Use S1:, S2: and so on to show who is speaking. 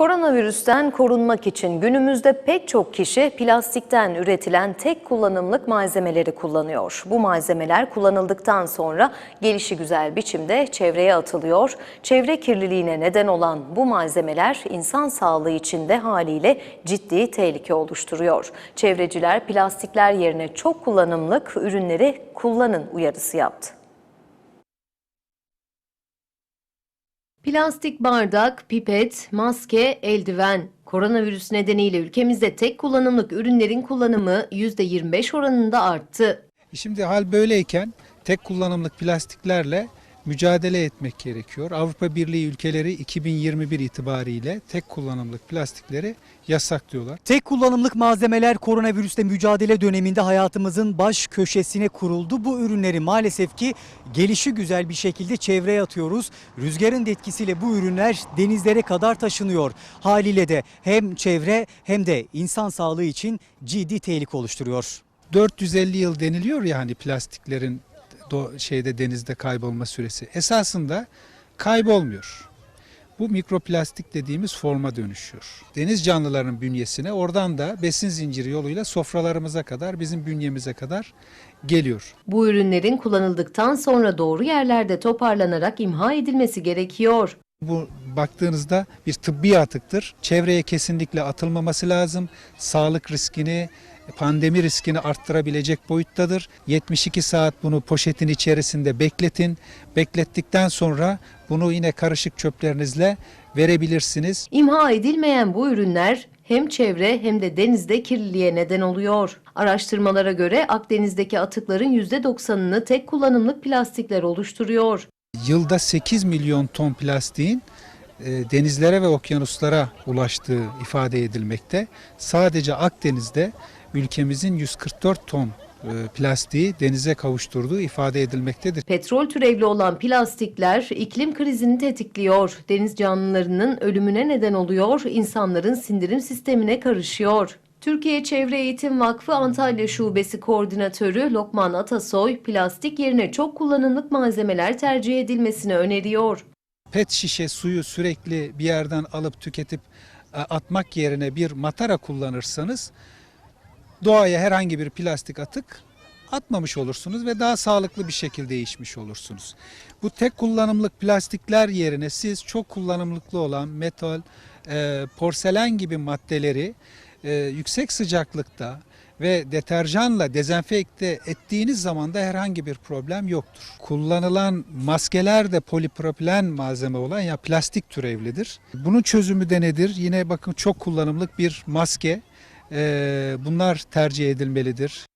S1: Koronavirüsten korunmak için günümüzde pek çok kişi plastikten üretilen tek kullanımlık malzemeleri kullanıyor. Bu malzemeler kullanıldıktan sonra gelişi güzel biçimde çevreye atılıyor. Çevre kirliliğine neden olan bu malzemeler insan sağlığı için de haliyle ciddi tehlike oluşturuyor. Çevreciler plastikler yerine çok kullanımlık ürünleri kullanın uyarısı yaptı. Plastik bardak, pipet, maske, eldiven. Koronavirüs nedeniyle ülkemizde tek kullanımlık ürünlerin kullanımı %25 oranında arttı.
S2: Şimdi hal böyleyken tek kullanımlık plastiklerle mücadele etmek gerekiyor. Avrupa Birliği ülkeleri 2021 itibariyle tek kullanımlık plastikleri yasaklıyorlar.
S3: Tek kullanımlık malzemeler koronavirüsle mücadele döneminde hayatımızın baş köşesine kuruldu. Bu ürünleri maalesef ki gelişi güzel bir şekilde çevreye atıyoruz. Rüzgarın da etkisiyle bu ürünler denizlere kadar taşınıyor. Haliyle de hem çevre hem de insan sağlığı için ciddi tehlike oluşturuyor.
S2: 450 yıl deniliyor ya hani plastiklerin do- şeyde denizde kaybolma süresi. Esasında kaybolmuyor. Bu mikroplastik dediğimiz forma dönüşüyor. Deniz canlılarının bünyesine oradan da besin zinciri yoluyla sofralarımıza kadar bizim bünyemize kadar geliyor.
S1: Bu ürünlerin kullanıldıktan sonra doğru yerlerde toparlanarak imha edilmesi gerekiyor.
S2: Bu baktığınızda bir tıbbi atıktır. Çevreye kesinlikle atılmaması lazım. Sağlık riskini, pandemi riskini arttırabilecek boyuttadır. 72 saat bunu poşetin içerisinde bekletin. Beklettikten sonra bunu yine karışık çöplerinizle verebilirsiniz.
S1: İmha edilmeyen bu ürünler hem çevre hem de denizde kirliliğe neden oluyor. Araştırmalara göre Akdeniz'deki atıkların %90'ını tek kullanımlık plastikler oluşturuyor.
S2: Yılda 8 milyon ton plastiğin e, denizlere ve okyanuslara ulaştığı ifade edilmekte. Sadece Akdeniz'de ülkemizin 144 ton e, plastiği denize kavuşturduğu ifade edilmektedir.
S1: Petrol türevli olan plastikler iklim krizini tetikliyor. Deniz canlılarının ölümüne neden oluyor, insanların sindirim sistemine karışıyor. Türkiye Çevre Eğitim Vakfı Antalya Şubesi Koordinatörü Lokman Atasoy, plastik yerine çok kullanımlık malzemeler tercih edilmesini öneriyor.
S2: Pet şişe suyu sürekli bir yerden alıp tüketip e, atmak yerine bir matara kullanırsanız doğaya herhangi bir plastik atık atmamış olursunuz ve daha sağlıklı bir şekilde içmiş olursunuz. Bu tek kullanımlık plastikler yerine siz çok kullanımlıklı olan metal, e, porselen gibi maddeleri e, yüksek sıcaklıkta ve deterjanla dezenfekte ettiğiniz zaman da herhangi bir problem yoktur. Kullanılan maskeler de polipropilen malzeme olan ya plastik türevlidir. Bunun çözümü de nedir? Yine bakın çok kullanımlık bir maske. Ee, bunlar tercih edilmelidir.